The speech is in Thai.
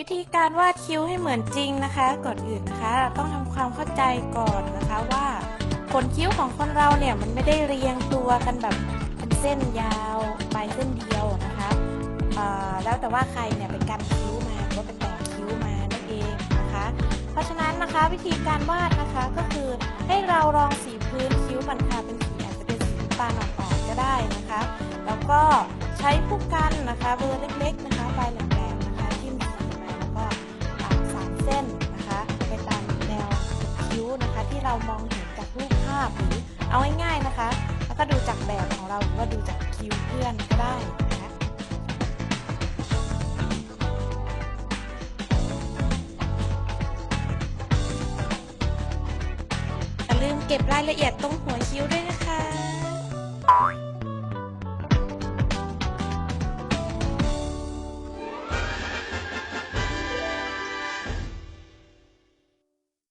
วิธีการวาดคิ้วให้เหมือนจริงนะคะก่อนอื่นนะคะ ต้องทำความเข้าใจก่อนนะคะว่าขนคิ้วของคนเราเนี่ยมันไม่ได้เรียงตัวกันแบบเป็นเส้นยาวปลายเส้นเดียวนะคะแล้วแต่ว่าใครเนี่ยไปกันคิ้วมาหรือว่าไปแต่งคิ้วมานั่นเองนะคะ เพราะฉะนั้นนะคะวิธีการวาดนะคะก็คือให้เราลองสีพื้นคิ้วมันค่ะเป็นสีอาจจะเป็นสีน้ำตาลอ่อนๆก็ได้นะคะ แล้วก็ใช้ผู้กันนะคะเบอร์เล็กๆนะคะ เรามองเห็นจากรูปภาพหรือเอาง่ายๆนะคะ แล้วก็ดูจากแบบของเราหรือว่าดูจากคิ้วเพื่อนก็ได้นะคะอย่าลืมเก็บรายละเอียดตรงหัวคิ้วด้วย